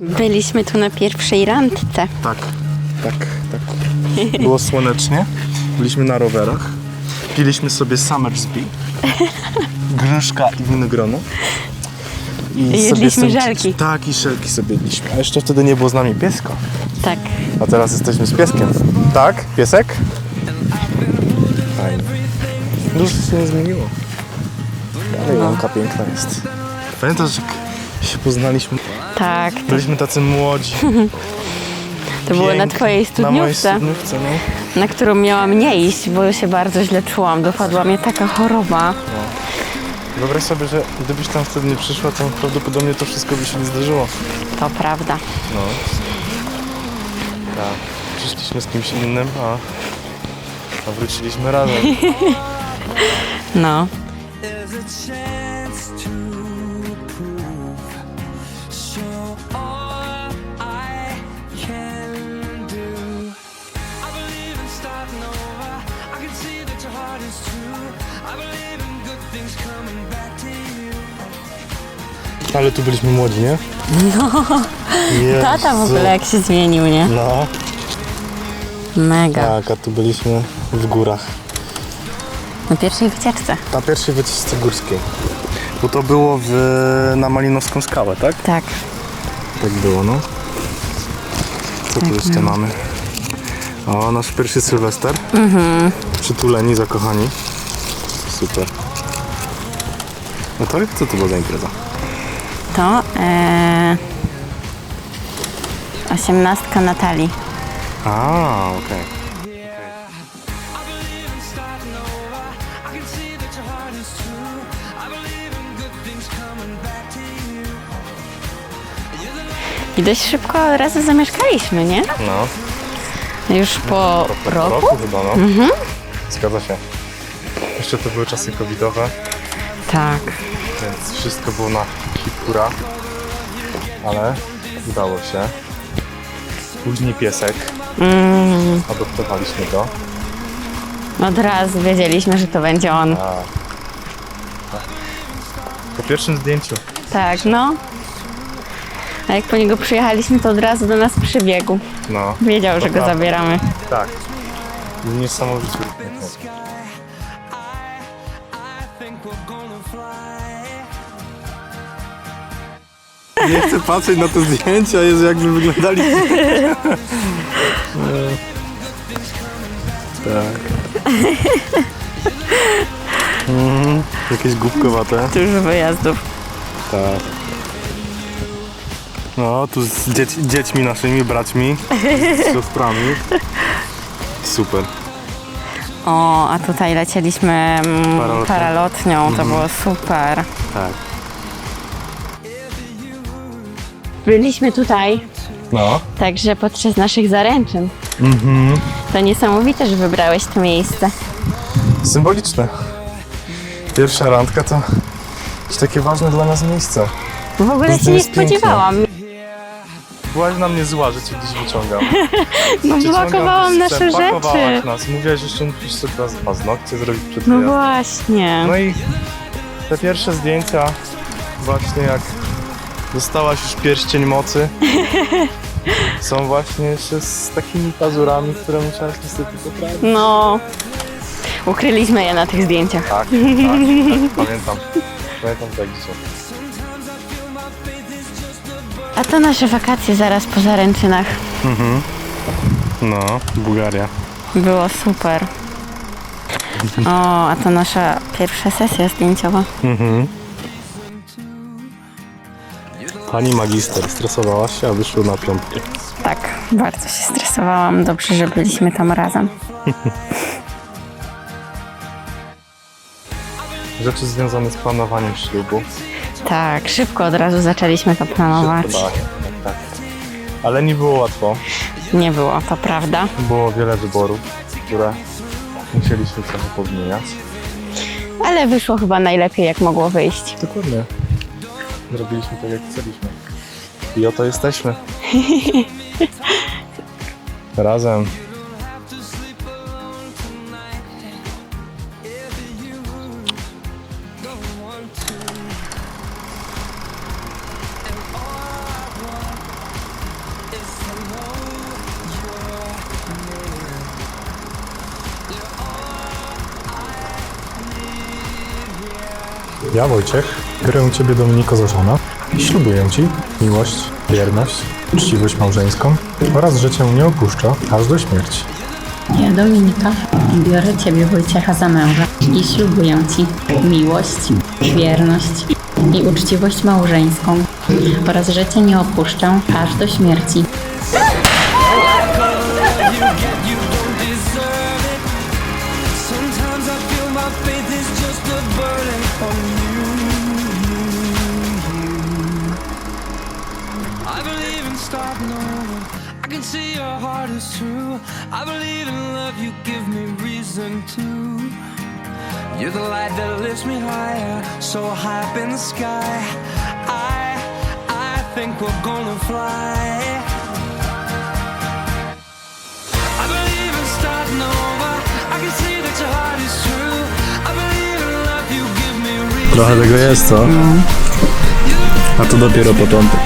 Byliśmy tu na pierwszej randce. Tak, tak, tak. Było słonecznie. Byliśmy na rowerach. Piliśmy sobie Summersby. Gruszka i winogrono. I jedliśmy sobie żelki. Tak, i żelki sobie jedliśmy. A jeszcze wtedy nie było z nami pieska. Tak. A teraz jesteśmy z pieskiem. Tak? Piesek? Fajnie. Dużo się nie zmieniło. Ale Janka piękna jest. Pamiętasz, jak się poznaliśmy? Tak. Byliśmy tacy młodzi. to było na twojej Na mojej studniówce, studniówce, no. na którą miałam nie iść, bo się bardzo źle czułam. Dopadła mnie taka choroba. Wyobraź sobie, że gdybyś tam wtedy nie przyszła, to prawdopodobnie to wszystko by się nie zdarzyło. To prawda. No. Tak. Przyszliśmy z kimś innym, a, a wróciliśmy razem. No. There's a chance Ale tu byliśmy młodzi, nie? No. Tata w ogóle jak się zmienił, nie? No, Mega. tak, a tu byliśmy w górach. Na pierwszej wycieczce. Na pierwszej wycieczce górskiej. Bo to było w, na Malinowską skałę, tak? Tak. Tak było, no. Co tu jeszcze mamy? O, nasz pierwszy Sylwester. Mhm. Przytuleni, zakochani. Super. No to co to była za impreza? To e, osiemnastka Natalii. A, okej. I dość szybko razu zamieszkaliśmy, nie? No. Już po Po roku? chyba, no. Zgadza się. Jeszcze to były czasy covidowe, Tak. więc wszystko było na hipura. Ale udało się. Później piesek. Mm, Adoptowaliśmy go. od razu wiedzieliśmy, że to będzie on. Po pierwszym zdjęciu. Tak, no. A jak po niego przyjechaliśmy, to od razu do nas przybiegł. No. Wiedział, że go prawda. zabieramy. Tak. Niesamowicie. Nie chcę patrzeć na te zdjęcia, jest jakby wyglądali. tak. Mhm. Jakieś głupkowate. Dużo wyjazdów. Tak. No, tu z dzieć, dziećmi naszymi, braćmi, z siostrami. Super. O, a tutaj lecieliśmy mm, Paralotnią. paralotnią, to było super. Tak. Byliśmy tutaj No. także podczas naszych zaręczyn. Mhm. To niesamowite, że wybrałeś to miejsce. Symboliczne. Pierwsza randka to jest takie ważne dla nas miejsce. W ogóle To się nie jest piękne. spodziewałam. Byłaś na mnie zła, że cię gdzieś wyciągam. No Cię blokowałam nasze rzeczy. nas. Mówiłaś, że jeszcze musisz sobie teraz paznokcie zrobić przed No wyjazdem. właśnie. No i te pierwsze zdjęcia, właśnie jak dostałaś już pierścień mocy, są właśnie jeszcze z takimi pazurami, które musiałaś niestety poprawić. No. Ukryliśmy je na tych zdjęciach. Tak, tak, tak, pamiętam. Pamiętam tak dzisiaj. A to nasze wakacje zaraz po zaręczynach. No, Bułgaria. Było super. O, a to nasza pierwsza sesja zdjęciowa. Pani magister, stresowałaś się, a wyszło na piątkę. Tak, bardzo się stresowałam. Dobrze, że byliśmy tam razem. Rzeczy związane z planowaniem ślubu. Tak, szybko od razu zaczęliśmy to planować. Tak, tak. Ale nie było łatwo. Nie było, to prawda. Było wiele wyborów, które musieliśmy trochę pozmieniać. Ale wyszło chyba najlepiej, jak mogło wyjść. Dokładnie. Zrobiliśmy tak, jak chcieliśmy. I oto jesteśmy. Razem. Ja, Wojciech, biorę Ciebie, Dominiko, za żonę i ślubuję Ci miłość, wierność, uczciwość małżeńską oraz, że Cię nie opuszczę aż do śmierci. Ja, Dominika, biorę Ciebie, Wojciecha, za męża i ślubuję Ci miłość, wierność i uczciwość małżeńską oraz, że Cię nie opuszczę aż do śmierci. I believe in love, you give me reason to. You're the light that lifts me higher, so high up in the sky. I, I think we're gonna fly. I believe in starting over. I can see that your heart is true. I believe in love, you give me reason. Trochę tego jest, co? A to dopiero początek.